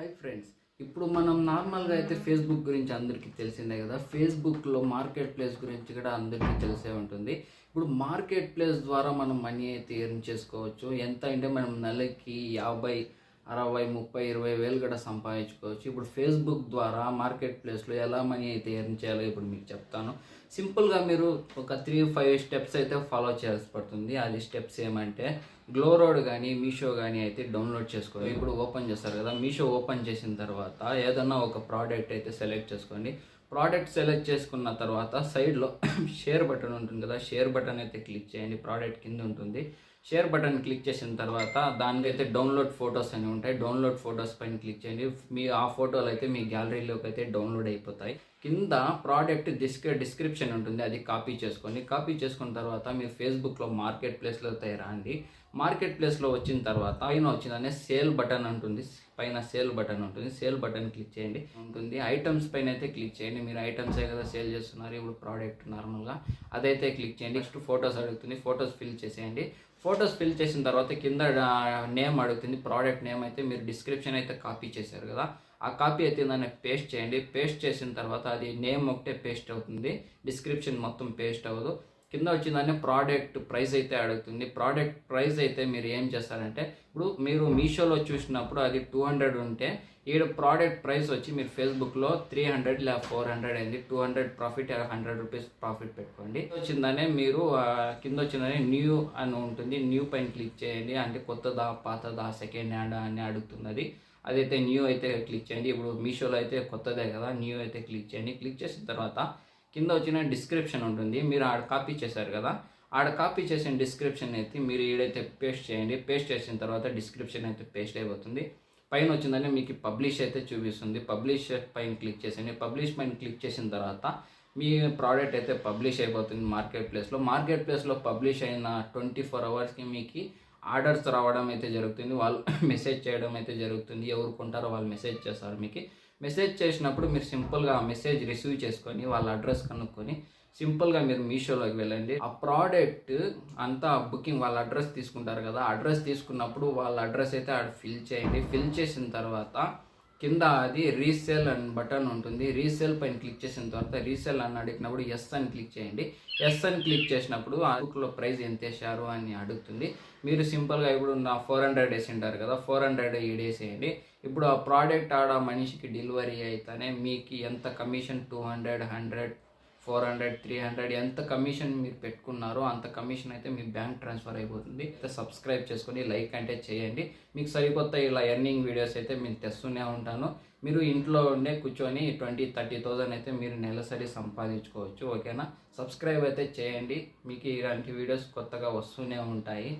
Hi friends ఇప్పుడు మనం నార్మల్గా అయితే ఫేస్బుక్ గురించి అందరికీ తెలిసిందే కదా. ఫేస్బుక్లో మార్కెట్ ప్లేస్ గురించి కూడా అందరికీ తెలిసే ఉంటుంది. ఇప్పుడు మార్కెట్ ప్లేస్ ద్వారా మనం మనీ అయితే ఎర్న్ చేసుకోవచ్చు. ఎంత అంటే మనం నెలకి యాభై అరవై ముప్పై ఇరవై వేలు కూడా సంపాదించుకోవచ్చు. ఇప్పుడు ఫేస్బుక్ ద్వారా మార్కెట్ ప్లేస్లో ఎలా మనీ అయితే ఎర్న్ చేయాలో ఇప్పుడు మీకు చెప్తాను. సింపుల్గా మీరు ఒక త్రీ ఫైవ్ స్టెప్స్ అయితే ఫాలో చేయాల్సి పడుతుంది. అది స్టెప్స్ ఏమంటే గ్లో రోడ్ కానీ మీషో కానీ అయితే డౌన్లోడ్ చేసుకోండి. ఇప్పుడు ఓపెన్ చేస్తారు కదా మీషో ఓపెన్ చేసిన తర్వాత ఏదన్నా ఒక ప్రోడక్ట్ అయితే సెలెక్ట్ చేసుకోండి. ప్రోడక్ట్ సెలెక్ట్ చేసుకున్న తర్వాత సైడ్లో షేర్ బటన్ ఉంటుంది కదా షేర్ బటన్ అయితే క్లిక్ చేయండి. ప్రోడక్ట్ కింద ఉంటుంది. షేర్ బటన్ క్లిక్ చేసిన తర్వాత దానికి అయితే డౌన్లోడ్ ఫొటోస్ అని ఉంటాయి. డౌన్లోడ్ ఫొటోస్ పైన క్లిక్ చేయండి. మీ ఆ ఫోటోలు అయితే మీ గ్యాలరీలోకి అయితే డౌన్లోడ్ అయిపోతాయి. కింద ప్రోడక్ట్ డిస్క్రి డిస్క్రిప్షన్ ఉంటుంది. అది కాపీ చేసుకోండి. కాపీ చేసుకున్న తర్వాత మీరు ఫేస్బుక్లో మార్కెట్ ప్లేస్లో అయితే రండి. మార్కెట్ ప్లేస్లో వచ్చిన తర్వాత పైన వచ్చిందనే సేల్ బటన్ ఉంటుంది. పైన సేల్ బటన్ ఉంటుంది. సేల్ బటన్ క్లిక్ చేయండి. ఉంటుంది. ఐటమ్స్ పైన అయితే క్లిక్ చేయండి. మీరు ఐటమ్సే కదా సేల్ చేస్తున్నారు. ఇప్పుడు ప్రోడక్ట్ నార్మల్గా అదైతే క్లిక్ చేయండి. నెక్స్ట్ ఫొటోస్ అడుగుతుంది. ఫొటోస్ ఫిల్ చేసేయండి. ఫొటోస్ ఫిల్ చేసిన తర్వాత కింద నేమ్ అడుగుతుంది ప్రోడక్ట్ నేమ్ అయితే మీరు డిస్క్రిప్షన్ అయితే కాపీ చేశారు కదా. ఆ కాపీ అయితే దాన్ని పేస్ట్ చేయండి. పేస్ట్ చేసిన తర్వాత అది నేమ్ ఒకటే పేస్ట్ అవుతుంది. డిస్క్రిప్షన్ మొత్తం పేస్ట్ అవ్వదు. కింద వచ్చిందని ప్రోడక్ట్ ప్రైస్ అయితే అడుగుతుంది. ప్రోడక్ట్ ప్రైస్ అయితే మీరు ఏం చేస్తారంటే ఇప్పుడు మీరు మీషోలో చూసినప్పుడు అది టూ హండ్రెడ్ ఉంటే ఈడ ప్రోడక్ట్ ప్రైస్ వచ్చి మీరు ఫేస్బుక్లో త్రీ హండ్రెడ్ లేదా ఫోర్ హండ్రెడ్ అయింది. Two hundred profit hundred rupees profit పెట్టుకోండి. వచ్చిందనే మీరు కింద వచ్చిందనే న్యూ అని ఉంటుంది. న్యూ పైన క్లిక్ చేయండి. అంటే కొత్తదా పాతదా సెకండ్ హ్యాండ్ అని అడుగుతున్నది. అది అదైతే న్యూ అయితే క్లిక్ చేయండి. ఇప్పుడు మీషోలో అయితే కొత్తదే కదా న్యూ అయితే క్లిక్ చేయండి. క్లిక్ చేసిన తర్వాత కింద వచ్చిన డిస్క్రిప్షన్ ఉంటుంది. మీరు ఆడ కాపీ చేశారు కదా ఆడ కాపీ చేసిన డిస్క్రిప్షన్ అయితే మీరు ఈడైతే పేస్ట్ చేయండి పేస్ట్ చేసిన తర్వాత డిస్క్రిప్షన్ అయితే పేస్ట్ అయిపోతుంది. పైన వచ్చిందని మీకు పబ్లిష్ అయితే చూపిస్తుంది. పబ్లిష్ పైన క్లిక్ చేసేయండి. పబ్లిష్ పైన క్లిక్ చేసిన తర్వాత మీ ప్రోడక్ట్ అయితే పబ్లిష్ అయిపోతుంది మార్కెట్ ప్లేస్లో మార్కెట్ ప్లేస్లో పబ్లిష్ అయిన ట్వంటీ ఫోర్ అవర్స్కి మీకు ఆర్డర్స్ రావడం అయితే జరుగుతుంది. వాళ్ళు మెసేజ్ చేయడం అయితే జరుగుతుంది. ఎవరు కొంటారో వాళ్ళు మెసేజ్ చేస్తారు మీకు. మెసేజ్ చేసినప్పుడు మీరు సింపుల్గా ఆ మెసేజ్ రిసీవ్ చేసుకొని వాళ్ళ అడ్రస్ కనుక్కొని సింపుల్గా మీరు మీషోలోకి వెళ్ళండి. ఆ ప్రోడక్ట్ అంతా బుకింగ్ వాళ్ళ అడ్రస్ తీసుకుంటారు కదా అడ్రస్ తీసుకున్నప్పుడు వాళ్ళ అడ్రస్ అయితే ఆడ ఫిల్ చేయండి. ఫిల్ చేసిన తర్వాత కింద అది రీసేల్ అండ్ బటన్ ఉంటుంది. రీసేల్ పైన క్లిక్ చేసిన తర్వాత రీసేల్ అని అడిగినప్పుడు ఎస్ అని క్లిక్ చేయండి. ఎస్ అని క్లిక్ చేసినప్పుడు ఆ బుక్లో ప్రైస్ ఎంత వేసారు అని అడుగుతుంది. మీరు సింపుల్గా ఇప్పుడు నా ఫోర్ హండ్రెడ్ వేసింటారు కదా ఫోర్ హండ్రెడ్ వేసేయండి ఇప్పుడు ఆ ప్రోడక్ట్ ఆడ మనిషికి డెలివరీ అయితేనే మీకు ఎంత commission two hundred hundred four hundred three hundred ఎంత కమిషన్ మీరు పెట్టుకున్నారో అంత కమిషన్ అయితే మీ బ్యాంక్ ట్రాన్స్ఫర్ అయిపోతుంది. అయితే సబ్స్క్రైబ్ చేసుకొని లైక్ అంటే చేయండి. మీకు సరికొత్త ఇలా ఎర్నింగ్ వీడియోస్ అయితే మేము తెస్తూనే ఉంటాను. మీరు ఇంట్లో ఉండే కూర్చొని ట్వంటీ థర్టీ థౌజండ్ అయితే మీరు నెలసరి సంపాదించుకోవచ్చు. ఓకేనా? సబ్స్క్రైబ్ అయితే చేయండి. మీకు ఇలాంటి వీడియోస్ కొత్తగా వస్తూనే ఉంటాయి.